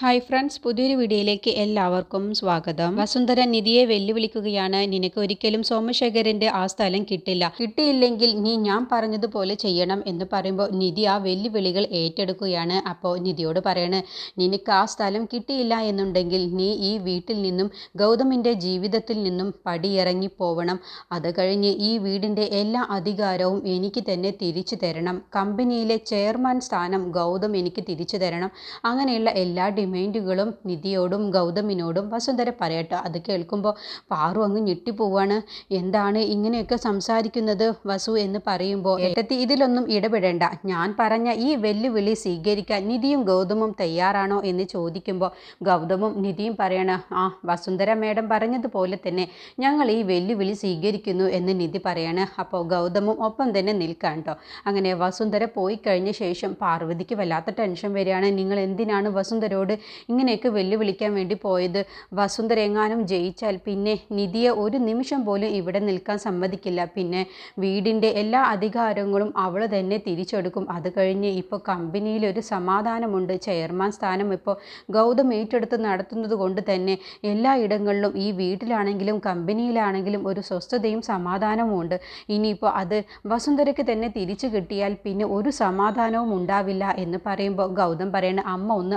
Hi friends പുതിയൊരു വീഡിയോയിലേക്ക് എല്ലാവർക്കും സ്വാഗതം. വസുന്ധര നിധിയെ വെല്ലുവിളിക്കുകയാണ്. നിനക്ക് ഒരിക്കലും സോമശേഖരന്റെ ആ സ്ഥലം കിട്ടില്ല. കിട്ടിയില്ലെങ്കിൽ നീ ഞാൻ പറഞ്ഞതുപോലെ ചെയ്യണം എന്ന് പറയുമ്പോൾ നിധി ആ വെല്ലുവിളികൾ ഏറ്റെടുക്കുകയാണ്. അപ്പോൾ നിധിയോട് പറയണ് നിനക്ക് ആ സ്ഥലം കിട്ടിയില്ല എന്നുണ്ടെങ്കിൽ നീ ഈ വീട്ടിൽ നിന്നും ഗൗതമിന്റെ ജീവിതത്തിൽ നിന്നും പടിയിറങ്ങി പോവണം. അത് കഴിഞ്ഞ് ഈ വീടിന്റെ എല്ലാ അധികാരവും എനിക്ക് തന്നെ തിരിച്ചു തരണം. കമ്പനിയിലെ ചെയർമാൻ സ്ഥാനം ഗൗതം എനിക്ക് തിരിച്ചു തരണം. അങ്ങനെയുള്ള എല്ലാ ഡിമാൻഡുകളും നിധിയോടും ഗൗതമിനോടും വസുന്ധര പറയട്ടോ. അത് കേൾക്കുമ്പോൾ പാറു അങ്ങ് ഞെട്ടിപ്പോവാണ് എന്താണ് ഇങ്ങനെയൊക്കെ സംസാരിക്കുന്നത് വസു എന്ന് പറയുമ്പോൾ ഏട്ടത്തി ഇതിലൊന്നും ഇടപെടേണ്ട. ഞാൻ പറഞ്ഞ ഈ വെല്ലുവിളി സ്വീകരിക്കാൻ നിധിയും ഗൗതമും തയ്യാറാണോ എന്ന് ചോദിക്കുമ്പോൾ ഗൗതമും നിധിയും പറയണ ആ വസുന്ധര മേഡം പറഞ്ഞതുപോലെ തന്നെ ഞങ്ങൾ ഈ വെല്ലുവിളി സ്വീകരിക്കുന്നു എന്ന് നിധി പറയാണ്. അപ്പോൾ ഗൗതമും ഒപ്പം തന്നെ നിൽക്കാൻ കേട്ടോ അങ്ങനെ വസുന്ധര പോയി കഴിഞ്ഞ ശേഷം പാർവതിക്ക് വല്ലാത്ത ടെൻഷൻ വരികയാണ്. നിങ്ങൾ എന്തിനാണ് വസുന്ധരയോട് ഇങ്ങനെയൊക്കെ വെല്ലുവിളിക്കാൻ വേണ്ടി പോയത്. വസുന്ധര എങ്ങാനും ജയിച്ചാൽ പിന്നെ നിധിയെ ഒരു നിമിഷം പോലും ഇവിടെ നിൽക്കാൻ സമ്മതിക്കില്ല. പിന്നെ വീടിന്റെ എല്ലാ അധികാരങ്ങളും അവൾ തന്നെ തിരിച്ചെടുക്കും. അത് കഴിഞ്ഞ് ഇപ്പോൾ കമ്പനിയിൽ ഒരു സമാധാനമുണ്ട്. ചെയർമാൻ സ്ഥാനം ഇപ്പോൾ ഗൗതം ഏറ്റെടുത്ത് നടത്തുന്നത് കൊണ്ട് തന്നെ എല്ലാ ഇടങ്ങളിലും ഈ വീട്ടിലാണെങ്കിലും കമ്പനിയിലാണെങ്കിലും ഒരു സ്വസ്ഥതയും സമാധാനവും ഉണ്ട്. ഇനിയിപ്പോൾ അത് വസുന്ധരയ്ക്ക് തന്നെ തിരിച്ചു കിട്ടിയാൽ പിന്നെ ഒരു സമാധാനവും ഉണ്ടാവില്ല എന്ന് പറയുമ്പോൾ ഗൗതം പറയണ അമ്മ ഒന്ന്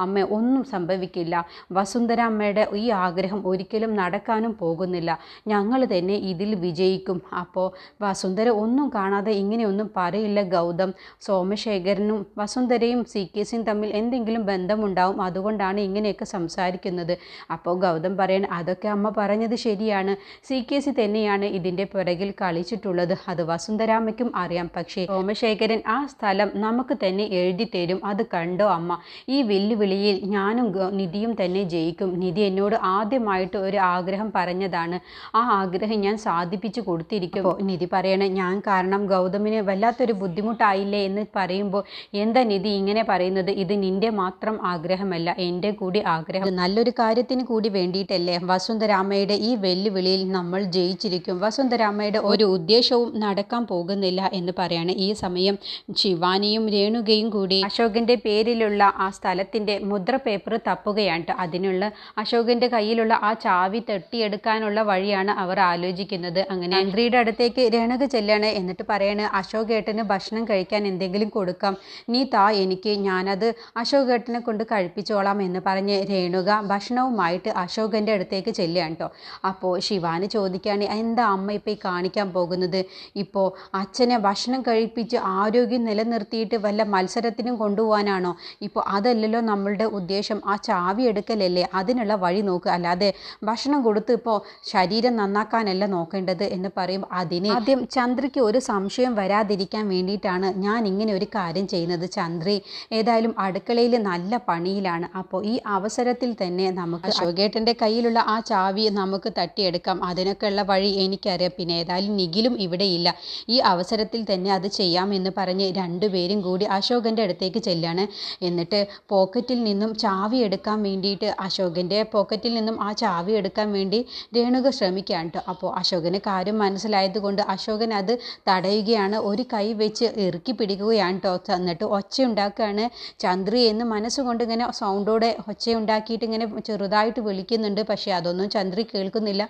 അമ്മ ഒന്നും സംഭവിക്കില്ല. വസുന്ധര അമ്മയുടെ ഈ ആഗ്രഹം ഒരിക്കലും നടക്കാനും പോകുന്നില്ല. ഞങ്ങൾ തന്നെ ഇതിൽ വിജയിക്കും. അപ്പോൾ വസുന്ധര ഒന്നും കാണാതെ ഇങ്ങനെയൊന്നും പറയില്ല ഗൗതം. സോമശേഖരനും വസുന്ധരയും സി കെ സിയും തമ്മിൽ എന്തെങ്കിലും ബന്ധമുണ്ടാവും. അതുകൊണ്ടാണ് ഇങ്ങനെയൊക്കെ സംസാരിക്കുന്നത്. അപ്പോൾ ഗൗതം പറയാൻ അതൊക്കെ അമ്മ പറഞ്ഞത് ശരിയാണ്. സി കെ സി തന്നെയാണ് ഇതിന്റെ പിറകിൽ കളിച്ചിട്ടുള്ളത്. അത് വസുന്ധരാമയ്ക്കും അറിയാം. പക്ഷേ സോമശേഖരൻ ആ സ്ഥലം നമുക്ക് തന്നെ എഴുതി തരും അത് കണ്ടോ അമ്മ? ഈ വെല്ലുവിളിയിൽ ഞാനും നിധിയും തന്നെ ജയിക്കും. നിധി എന്നോട് ആദ്യമായിട്ട് ഒരു ആഗ്രഹം പറഞ്ഞതാണ്. ആ ആഗ്രഹം ഞാൻ സാധിപ്പിച്ചു കൊടുത്തിരിക്കുമ്പോൾ നിധി പറയണേ ഞാൻ കാരണം ഗൗതമിന് വല്ലാത്തൊരു ബുദ്ധിമുട്ടായില്ലേ? എന്ന് പറയുമ്പോൾ എന്താ നിധി ഇങ്ങനെ പറയുന്നത്? ഇത് നിന്റെ മാത്രം ആഗ്രഹമല്ല എന്റെ കൂടി ആഗ്രഹം. നല്ലൊരു കാര്യത്തിന് കൂടി വേണ്ടിയിട്ടല്ലേ വസുന്ധരാമയുടെ ഈ വെല്ലുവിളിയിൽ നമ്മൾ ജയിച്ചിരിക്കും. വസുന്ധരാമയുടെ ഒരു ഉദ്ദേശവും നടക്കാൻ പോകുന്നില്ല എന്ന് പറയാണ് ഈ സമയം. ശിവാനിയും രേണുകയും കൂടി അശോകന്റെ പേരിലുള്ള ആ സ്ഥലത്തിന്റെ മുദ്ര പേപ്പർ തപ്പുകയാണ് അതിനുള്ള അശോകന്റെ കയ്യിലുള്ള ആ ചാവി തട്ടിയെടുക്കാനുള്ള വഴിയാണ് അവർ ആലോചിക്കുന്നത്. അങ്ങനെ മന്ത്രിയുടെ അടുത്തേക്ക് രേണക ചെല്ലാണ്. എന്നിട്ട് പറയാണ് അശോകേട്ടന് ഭക്ഷണം കഴിക്കാൻ എന്തെങ്കിലും കൊടുക്കാം. നീ താ എനിക്ക്. ഞാനത് അശോകേട്ടനെ കൊണ്ട് കഴിപ്പിച്ചോളാം എന്ന് പറഞ്ഞ് രേണുക ഭക്ഷണവുമായിട്ട് അശോകന്റെ അടുത്തേക്ക് ചെല്ലുകയാണ് കേട്ടോ അപ്പോൾ ശിവാന് ചോദിക്കുകയാണ് എന്താ അമ്മ ഇപ്പോൾ കാണിക്കാൻ പോകുന്നത്? ഇപ്പോൾ അച്ഛനെ ഭക്ഷണം കഴിപ്പിച്ച് ആരോഗ്യം നിലനിർത്തിയിട്ട് വല്ല മത്സരത്തിനും കൊണ്ടുപോകാനാണോ? ഇപ്പോൾ അതല്ലല്ലോ നമ്മളുടെ ഉദ്ദേശം. ആ ചാവി എടുക്കലല്ലേ? അതിനുള്ള വഴി നോക്കുക അല്ലാതെ ഭക്ഷണം കൊടുത്ത് ഇപ്പോൾ ശരീരം നന്നാക്കാനല്ല നോക്കേണ്ടത് എന്ന് പറയും അതിനെ ആദ്യം ചന്ദ്രയ്ക്ക് ഒരു സംശയം വരാതിരിക്കാൻ വേണ്ടിയിട്ടാണ് ഞാൻ ഇങ്ങനെ ഒരു കാര്യം ചെയ്യുന്നത് ചന്ദ്രി. ഏതായാലും അടുക്കളയിൽ നല്ല പണിയിലാണ്. അപ്പോൾ ഈ അവസരത്തിൽ തന്നെ നമുക്ക് അശോകേട്ടന്റെ കയ്യിലുള്ള ആ ചാവി നമുക്ക് തട്ടിയെടുക്കാം. അതിനൊക്കെയുള്ള വഴി എനിക്കറിയാം. പിന്നെ ഏതായാലും നിഖിലും ഇവിടെ ഇല്ല. ഈ അവസരത്തിൽ തന്നെ അത് ചെയ്യാമെന്ന് പറഞ്ഞ് രണ്ടുപേരും കൂടി അശോകന്റെ അടുത്തേക്ക് ചെല്ലാണ്. എന്നിട്ട് പോക്കറ്റിൽ നിന്നും ചാവി എടുക്കാൻ വേണ്ടിയിട്ട് അശോകന്റെ പോക്കറ്റിൽ നിന്നും ആ ചാവി എടുക്കാൻ വേണ്ടി രേണുക ശ്രമിക്കുകയാണ് കേട്ടോ അപ്പോൾ അശോകന് കാര്യം മനസ്സിലായതുകൊണ്ട് അശോകൻ അത് തടയുകയാണ്. ഒരു കൈ വെച്ച് ഇറുക്കി പിടിക്കുകയാണ് കേട്ടോ എന്നിട്ട് ഒച്ച ഉണ്ടാക്കുകയാണ് ചന്ദ്രി എന്ന് മനസ്സുകൊണ്ട് ഇങ്ങനെ സൗണ്ടോടെ ഒച്ചയുണ്ടാക്കിയിട്ട് ഇങ്ങനെ ചെറുതായിട്ട് വിളിക്കുന്നുണ്ട്. പക്ഷേ അതൊന്നും ചന്ദ്രി കേൾക്കുന്നില്ല.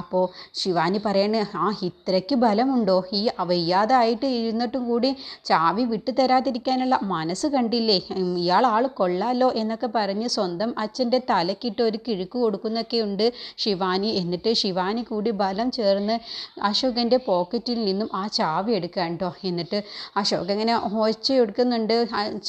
അപ്പോൾ ശിവാനി പറയണ ആ ഇത്രയ്ക്ക് ബലമുണ്ടോ? ഈ വയ്യാതായിട്ട് ഇരുന്നിട്ടും കൂടി ചാവി വിട്ടു തരാതിരിക്കാനുള്ള മനസ്സ് കണ്ടില്ലേ? ഇയാൾ ആൾ കൊള്ളാലോ എന്നൊക്കെ പറഞ്ഞ് സ്വന്തം അച്ഛന്റെ തലക്കിട്ട് ഒരു കിഴുക്ക് കൊടുക്കുന്നൊക്കെ ഉണ്ട് ശിവാനി. എന്നിട്ട് ശിവാനി കൂടി ബലം ചേർന്ന് അശോകന്റെ പോക്കറ്റിൽ നിന്നും ആ ചാവി എടുക്കുക കേട്ടോ. എന്നിട്ട് അശോക് ഇങ്ങനെ ഒച്ചയെടുക്കുന്നുണ്ട്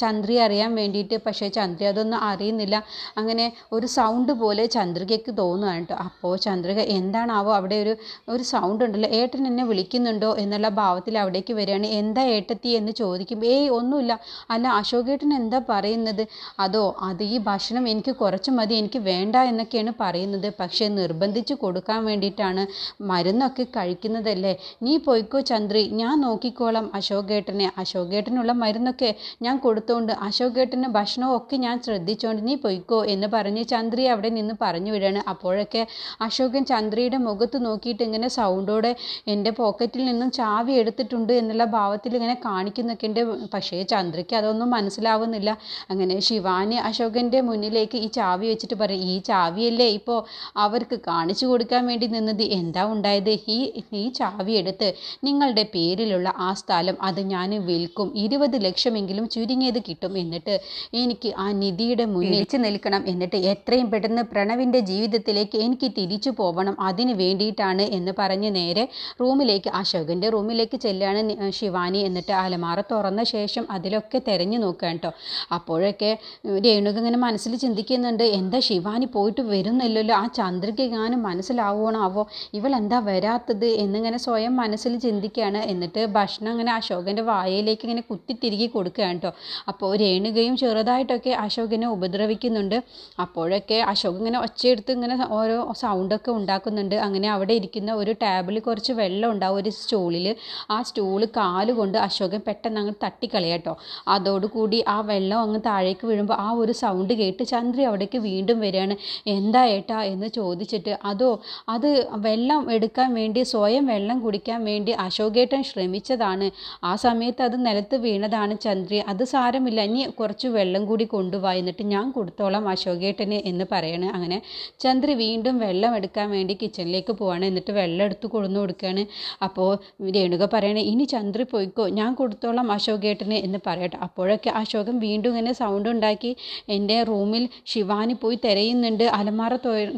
ചന്ദ്രി അറിയാൻ വേണ്ടിയിട്ട്. പക്ഷേ ചന്ദ്രി അതൊന്നും അറിയുന്നില്ല. അങ്ങനെ ഒരു സൗണ്ട് പോലെ ചന്ദ്രികയ്ക്ക് തോന്നുകയാണ് കേട്ടോ. അപ്പോൾ ചന്ദ്രിക എന്താണാവോ അവിടെ ഒരു ഒരു സൗണ്ട് ഉണ്ടല്ലോ. ഏട്ടൻ എന്നെ വിളിക്കുന്നുണ്ടോ? എന്നുള്ള ഭാവത്തിൽ അവിടേക്ക് വരികയാണ്. എന്താ ഏട്ടത്തി? എന്ന് ചോദിക്കും ഏയ് ഒന്നുമില്ല. അല്ല അശോകേട്ടൻ എന്താ പറയുന്നത്? അതോ അത് ഈ ഭക്ഷണം എനിക്ക് കുറച്ച് മതി എനിക്ക് വേണ്ട എന്നൊക്കെയാണ് പറയുന്നത്. പക്ഷേ നിർബന്ധിച്ച് കൊടുക്കാൻ വേണ്ടിയിട്ടാണ് മരുന്നൊക്കെ കഴിക്കുന്നതല്ലേ? നീ പോയിക്കോ ചന്ദ്രി ഞാൻ നോക്കിക്കോളാം അശോകേട്ടനെ. അശോകേട്ടനുള്ള മരുന്നൊക്കെ ഞാൻ കൊടുത്തോണ്ട് അശോകേട്ടന് ഭക്ഷണവും ഒക്കെ ഞാൻ ശ്രദ്ധിച്ചോണ്ട് നീ പോയിക്കോ എന്ന് പറഞ്ഞ് ചന്ദ്രി അവിടെ നിന്ന് പറഞ്ഞു വിടാണ്. അപ്പോഴൊക്കെ അശോകൻ ചന്ദ്രിയുടെ മുഖത്ത് നോക്കിയിട്ട് ഇങ്ങനെ സൗണ്ടോടെ എന്റെ പോക്കറ്റിൽ നിന്നും ചാവി എടുത്തിട്ടുണ്ട് എന്നുള്ള ഭാവത്തിൽ ഇങ്ങനെ കാണിക്കുന്നൊക്കെ ഉണ്ട് പക്ഷേ ചന്ദ്രയ്ക്ക് അതൊന്നും മനസ്സിലാവുന്നില്ല. അങ്ങനെ ശിവ ശിവാനി അശോകന്റെ മുന്നിലേക്ക് ഈ ചാവി വെച്ചിട്ട് പറയും ഈ ചാവിയല്ലേ ഇപ്പോൾ അവർക്ക് കാണിച്ചു കൊടുക്കാൻ വേണ്ടി നിന്നത്? എന്താ ഉണ്ടായത്? ഈ ഈ ചാവി എടുത്ത് നിങ്ങളുടെ പേരിലുള്ള ആ സ്ഥലം അത് ഞാൻ വിൽക്കും. ഇരുപത് ലക്ഷമെങ്കിലും ചുരുങ്ങിയത് കിട്ടും എന്നിട്ട് എനിക്ക് ആ നിധിയുടെ മുന്നിൽ നിൽക്കണം എന്നിട്ട് എത്രയും പെട്ടെന്ന് പ്രണവിന്റെ ജീവിതത്തിലേക്ക് എനിക്ക് തിരിച്ചു പോകണം അതിന് വേണ്ടിയിട്ടാണ് എന്ന് പറഞ്ഞ് നേരെ റൂമിലേക്ക് അശോകന്റെ റൂമിലേക്ക് ചെല്ലുകയാണ് ശിവാനി എന്നിട്ട് അലമാറ തുറന്ന ശേഷം അതിലൊക്കെ തിരഞ്ഞു നോക്കുക കേട്ടോ അപ്പോഴൊക്കെ രേണുക ഇങ്ങനെ മനസ്സിൽ ചിന്തിക്കുന്നുണ്ട് എന്താ ശിവാനി പോയിട്ട് വരുന്നില്ലല്ലോ? ആ ചന്ദ്രക്ക് എങ്ങാനും മനസ്സിലാവണാവോ ഇവൾ എന്താ വരാത്തത്? എന്നിങ്ങനെ സ്വയം മനസ്സിൽ ചിന്തിക്കുകയാണ്. എന്നിട്ട് ഭക്ഷണം ഇങ്ങനെ അശോകന്റെ വായയിലേക്ക് ഇങ്ങനെ കുത്തി തിരികെ കൊടുക്കുകയാണ് കേട്ടോ. അപ്പോൾ രേണുകയും ചെറുതായിട്ടൊക്കെ അശോകനെ ഉപദ്രവിക്കുന്നുണ്ട്. അപ്പോഴൊക്കെ അശോക് ഇങ്ങനെ ഒച്ചയെടുത്ത് ഇങ്ങനെ ഓരോ സൗണ്ടൊക്കെ ഉണ്ടാക്കുന്നുണ്ട്. അങ്ങനെ അവിടെ ഇരിക്കുന്ന ഒരു ടാബിൽ കുറച്ച് വെള്ളം ഉണ്ടാവും ഒരു സ്റ്റൂളിൽ. ആ സ്റ്റൂൾ കാൽ കൊണ്ട് അശോകൻ പെട്ടെന്ന് അങ്ങ് തട്ടിക്കളയാട്ടോ അതോടുകൂടി ആ വെള്ളം അങ്ങ് താഴേക്ക് വീഴുമ്പോൾ ആ ഒരു സൗണ്ട് കേട്ട് ചന്ദ്രി അവിടേക്ക് വീണ്ടും വരികയാണ്. എന്താ ഏട്ടാ? എന്ന് ചോദിച്ചിട്ട് അതോ അത് വെള്ളം എടുക്കാൻ വേണ്ടി സ്വയം വെള്ളം കുടിക്കാൻ വേണ്ടി അശോകേട്ടൻ ശ്രമിച്ചതാണ്. ആ സമയത്ത് അത് നിലത്ത് വീണതാണ് ചന്ദ്രി. അത് സാരമില്ല ഇനി കുറച്ച് വെള്ളം കൂടി കൊണ്ടുപോയി എന്നിട്ട് ഞാൻ കൊടുത്തോളാം അശോകേട്ടന് എന്ന് പറയണ്. അങ്ങനെ ചന്ദ്രി വീണ്ടും വെള്ളം എടുക്കാൻ വേണ്ടി കിച്ചണിലേക്ക് പോവാണ്. എന്നിട്ട് വെള്ളം എടുത്ത് കൊടുന്നു കൊടുക്കുകയാണ്. അപ്പോൾ രേണുക പറയണേ ഇനി ചന്ദ്രി പോയിക്കോ ഞാൻ കൊടുത്തോളാം അശോകേട്ടന് എന്ന് പറയട്ടെ. അപ്പോഴൊക്കെ അശോകൻ വീണ്ടും ഇങ്ങനെ സൗണ്ട് ഉണ്ടാക്കി എന്റെ റൂമിൽ ശിവാനി പോയി തിരയുന്നുണ്ട് അലമാറ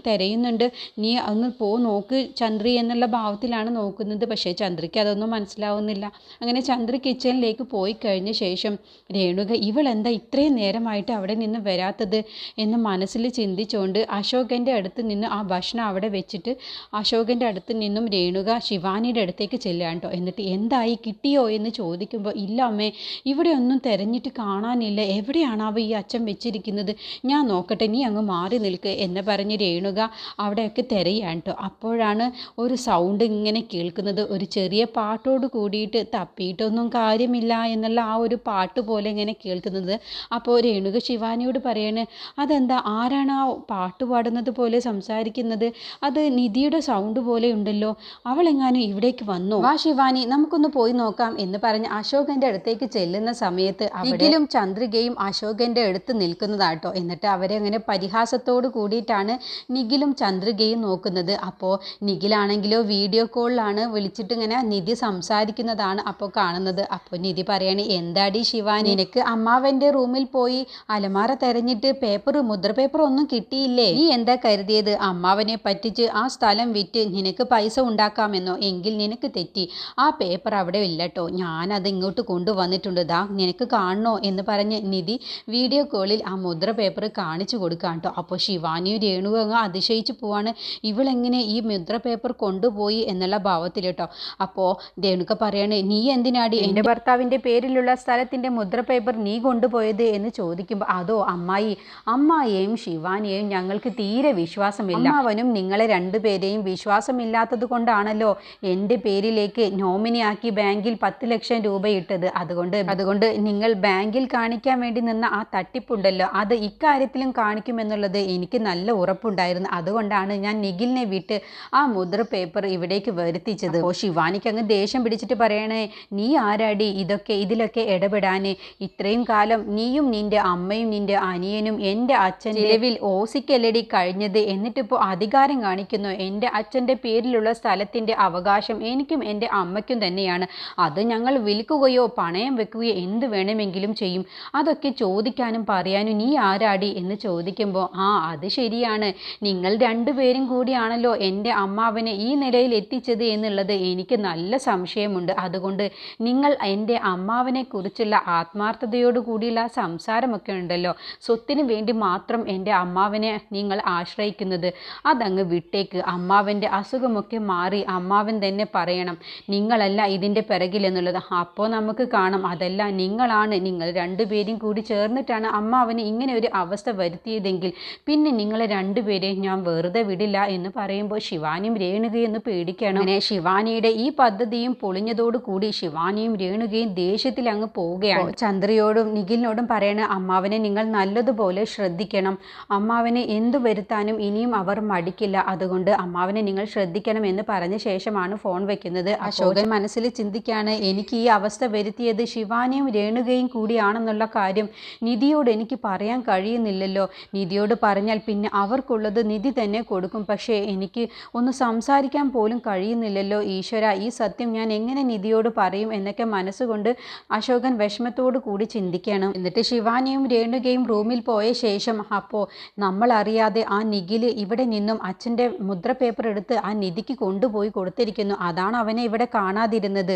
തിരയുന്നുണ്ട്. നീ ഒന്ന് പോ നോക്ക് ചന്ദ്രി എന്നുള്ള ഭാവത്തിലാണ് നോക്കുന്നത്. പക്ഷേ ചന്ദ്രയ്ക്ക് അതൊന്നും മനസ്സിലാവുന്നില്ല. അങ്ങനെ ചന്ദ്ര കിച്ചണിലേക്ക് പോയി കഴിഞ്ഞ ശേഷം രേണുക ഇവളെന്താ ഇത്രയും നേരമായിട്ട് അവിടെ നിന്ന് വരാത്തത്? എന്ന് മനസ്സിൽ ചിന്തിച്ചുകൊണ്ട് അശോകന്റെ അടുത്ത് നിന്ന് ആ ഭക്ഷണം അവിടെ വെച്ചിട്ട് അശോകന്റെ അടുത്ത് നിന്നും രേണുക ശിവാനിയുടെ അടുത്തേക്ക് ചെല്ലുകയാണ് കേട്ടോ. എന്നിട്ട് എന്തായി? കിട്ടിയോ? എന്ന് ചോദിക്കുമ്പോൾ ഇല്ല അമ്മേ ഇവിടെ ഒന്നും തിരഞ്ഞിട്ട് കാണാനില്ല. എവിടെയാണാവോ ഈ അച്ഛൻ വെച്ചിരിക്കുന്നത്. ഞാൻ നോക്കട്ടെ നീ അങ്ങ് മാറി നിൽക്ക് എന്നെ പറഞ്ഞ് രേണുക അവിടെയൊക്കെ തിരയാണ് കേട്ടോ അപ്പോഴാണ് ഒരു സൗണ്ട് ഇങ്ങനെ കേൾക്കുന്നത്. ഒരു ചെറിയ പാട്ടോട് കൂടിയിട്ട് തപ്പിയിട്ടൊന്നും കാര്യമില്ല എന്നുള്ള ആ ഒരു പാട്ട് പോലെ ഇങ്ങനെ കേൾക്കുന്നത്. അപ്പോൾ രേണുക ശിവാനിയോട് പറയാണ് അതെന്താ? ആരാണ് ആ പാട്ട് പാടുന്നത് പോലെ സംസാരിക്കുന്നത്? അത് നിധിയുടെ സൗണ്ട് പോലെ ഉണ്ടല്ലോ. അവളെങ്ങാനും ഇവിടേക്ക് വന്നു? ആ ശിവാനി നമുക്കൊന്ന് പോയി നോക്കാം എന്ന് പറഞ്ഞ് അശോകന്റെ അടുത്തേക്ക് ചെല്ലുന്ന സമയത്ത് അവിടെയും ചന്ദ്രികയും അശോകന്റെ അടുത്ത് നിൽക്കുന്നതാട്ടോ. എന്നിട്ട് അവരെ അങ്ങനെ പരിഹാസത്തോട് കൂടിയിട്ടാണ് നിഖിലും ചന്ദ്രികയും നോക്കുന്നത്. അപ്പോൾ നിഖിലാണെങ്കിലോ വീഡിയോ കോളിലാണ് വിളിച്ചിട്ട് ഇങ്ങനെ നിധി സംസാരിക്കുന്നതാണ് അപ്പോൾ കാണുന്നത്. അപ്പോൾ നിധി പറയാണ് എന്താടി ശിവാനി? നിനക്ക് അമ്മാവന്റെ റൂമിൽ പോയി അലമാര തെരഞ്ഞിട്ട് പേപ്പർ മുദ്ര പേപ്പർ ഒന്നും കിട്ടിയില്ലേ? നീ എന്താ കരുതിയത്? അമ്മാവനെ പറ്റിച്ച് ആ സ്ഥലം വിറ്റ് നിനക്ക് പൈസ ഉണ്ടാക്കാമെന്നോ? എങ്കിൽ നിനക്ക് തെറ്റി. ആ പേപ്പർ അവിടെ ഇല്ലട്ടോ. ഞാനത് ഇങ്ങോട്ട് കൊണ്ടുവന്നിട്ടുണ്ട്. ദാ നിനക്ക് കാണണോ? എന്ന് പറഞ്ഞ് നിധി വീഡിയോ കോളിൽ ആ മുദ്ര പേപ്പർ കാണിച്ചു കൊടുക്കാം കേട്ടോ. അപ്പോൾ ശിവാനിയും രേണുവും അങ്ങ് അതിശയിച്ച് പോവാണ്. ഇവളെങ്ങനെ ഈ മുദ്ര പേപ്പർ കൊണ്ടുപോയി എന്നുള്ള ഭാവത്തിൽ കേട്ടോ. അപ്പോൾ രേണുക്ക പറയാണ് നീ എന്തിനാടി എന്റെ ഭർത്താവിന്റെ പേരിലുള്ള സ്ഥലത്തിന്റെ മുദ്ര പേപ്പർ നീ കൊണ്ടുപോയത്? എന്ന് ചോദിക്കുമ്പോൾ അതോ അമ്മായി അമ്മായിയെയും ശിവാനിയെയും ഞങ്ങൾക്ക് തീരെ വിശ്വാസമില്ല. അവനും നിങ്ങളെ രണ്ടുപേരെയും വിശ്വാസമില്ലാത്തത് കൊണ്ടാണല്ലോ എന്റെ പേരിലേക്ക് നോമിനിയാക്കി ബാങ്കിൽ പത്ത് ലക്ഷം രൂപ ഇട്ടത്. അതുകൊണ്ട് അതുകൊണ്ട് നിങ്ങൾ ബാങ്കിൽ കാണിക്കാൻ വേണ്ടി നിന്ന ആ തട്ടിപ്പുണ്ടല്ലോ. അത് ഇക്കാര്യത്തിലും കാണിക്കുമെന്നുള്ളത് എനിക്ക് നല്ല ഉറപ്പുണ്ടായിരുന്നു. അതുകൊണ്ടാണ് ഞാൻ നിഖിലിനെ വിട്ട് ആ മുദ്ര പേപ്പർ ഇവിടേക്ക് വരുത്തിച്ചത്. ഓ ശിവാനിക്ക് അങ്ങ് ദേഷ്യം പിടിച്ചിട്ട് പറയണേ നീ ആരാടി? ഇതൊക്കെ ഇതിലൊക്കെ ഇടപെടാൻ ഇത്രയും കാലം നീയും നിന്റെ അമ്മയും നിന്റെ അനിയനും എന്റെ അച്ഛൻ നിലവിൽ ഓസിക്കല്ലടി കഴിഞ്ഞത്. എന്നിട്ടിപ്പോൾ അധികാരം കാണിക്കുന്നു. എന്റെ അച്ഛന്റെ പേരിലുള്ള സ്ഥലത്തിന്റെ അവകാശം എനിക്കും എന്റെ അമ്മയ്ക്കും തന്നെയാണ്. അത് ഞങ്ങൾ വിൽക്കുകയോ പണയം വെക്കുകയോ എന്ത് വേണമെങ്കിലും ചെയ്യും. അതൊക്കെ ചോദിക്കാനും പറയാനും നീ ആരാടി എന്ന് ചോദിക്കുമ്പോൾ ആ അത് ശരിയാണ്. നിങ്ങൾ രണ്ടുപേരും കൂടിയാണല്ലോ എന്റെ അമ്മാവനെ ഈ നിലയിൽ എത്തിച്ചത് എന്നുള്ളത് എനിക്ക് നല്ല സംശയമുണ്ട്. അതുകൊണ്ട് നിങ്ങൾ എന്റെ അമ്മാവനെ കുറിച്ചുള്ള ആത്മാർത്ഥതയോടു കൂടിയുള്ള സംസാരമൊക്കെ ഉണ്ടല്ലോ. സ്വത്തിന് വേണ്ടി മാത്രം എന്റെ അമ്മാവനെ നിങ്ങൾ ആശ്രയിക്കുന്നത്. അതങ്ങ് വിട്ടേക്ക്. അമ്മാവന്റെ അസുഖമൊക്കെ മാറി അമ്മാവൻ തന്നെ പറയണം. നിങ്ങളല്ല ഇതിന്റെ പിറകിലെന്നുള്ളത് അപ്പോൾ നമുക്ക് കാണാം. അതല്ല നിങ്ങളാണ് നിങ്ങൾ രണ്ടുപേരും കൂടി ചേർന്നിട്ടാണ് അമ്മാവന് ഇങ്ങനെ ഒരു അവസ്ഥ വരുത്തിയതെങ്കിൽ പിന്നെ നിങ്ങളെ രണ്ടുപേരെയും ഞാൻ വെറുതെ വിടില്ല എന്ന് പറയുമ്പോൾ ശിവാനിയും രേണുകയും ഒന്ന് പേടിക്കണം. അങ്ങനെ ശിവാനിയുടെ ഈ പദ്ധതിയും പൊളിഞ്ഞതോടു കൂടി ശിവാനിയും രേണുകയും ദേഷ്യത്തിൽ അങ്ങ് പോവുകയാണ്. ചന്ദ്രയോടും നിഖിലിനോടും പറയണ അമ്മാവനെ നിങ്ങൾ നല്ലതുപോലെ ശ്രദ്ധിക്കണം. അമ്മാവനെ എന്തു വരുത്താനും ഇനിയും അവർ മടിക്കില്ല. അതുകൊണ്ട് അമ്മാവനെ നിങ്ങൾ ശ്രദ്ധിക്കണം എന്ന് പറഞ്ഞ ശേഷമാണ് ഫോൺ വെക്കുന്നത്. അശോകൻ മനസ്സിൽ ചിന്തിക്കാണ് എനിക്ക് ഈ അവസ്ഥ വരുത്തിയത് ശിവാനിയും രേണുകയും കൂടിയാണെന്നുള്ള കാര്യം. നിധി നിധിയോട് എനിക്ക് പറയാൻ കഴിയുന്നില്ലല്ലോ. നിധിയോട് പറഞ്ഞാൽ പിന്നെ അവർക്കുള്ളത് നിധി തന്നെ കൊടുക്കും. പക്ഷേ എനിക്ക് ഒന്ന് സംസാരിക്കാൻ പോലും കഴിയുന്നില്ലല്ലോ. ഈശ്വര ഈ സത്യം ഞാൻ എങ്ങനെ നിധിയോട് പറയും എന്നൊക്കെ മനസ്സുകൊണ്ട് അശോകൻ വിഷമത്തോടു കൂടി ചിന്തിക്കണം. എന്നിട്ട് ശിവാനിയും രേണുകയും റൂമിൽ പോയ ശേഷം അപ്പോൾ നമ്മൾ അറിയാതെ ആ നിഖിൽ ഇവിടെ നിന്നും അച്ഛന്റെ മുദ്ര പേപ്പർ എടുത്ത് ആ നിധിക്ക് കൊണ്ടുപോയി കൊടുത്തിരിക്കുന്നു. അതാണ് അവനെ ഇവിടെ കാണാതിരുന്നത്.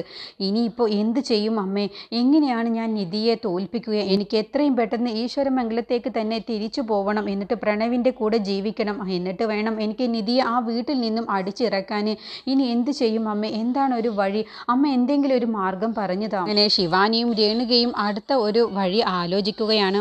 ഇനിയിപ്പോൾ എന്ത് ചെയ്യും അമ്മേ? എങ്ങനെയാണ് ഞാൻ നിധിയെ തോൽപ്പിക്കുക? എനിക്ക് എത്രയും പെട്ടെന്ന് ഈശ്വരമംഗലത്തേക്ക് തന്നെ തിരിച്ചു പോവണം. എന്നിട്ട് പ്രണവിന്റെ കൂടെ ജീവിക്കണം. എന്നിട്ട് വേണം എനിക്ക് നിധിയെ ആ വീട്ടിൽ നിന്നും അടിച്ചിറക്കാൻ. ഇനി എന്ത് ചെയ്യും അമ്മ? എന്താണ് ഒരു വഴി? അമ്മ എന്തെങ്കിലും ഒരു മാർഗം പറഞ്ഞു അങ്ങനെ ശിവാനിയും രേണുകയും അടുത്ത ഒരു വഴി ആലോചിക്കുകയാണ്.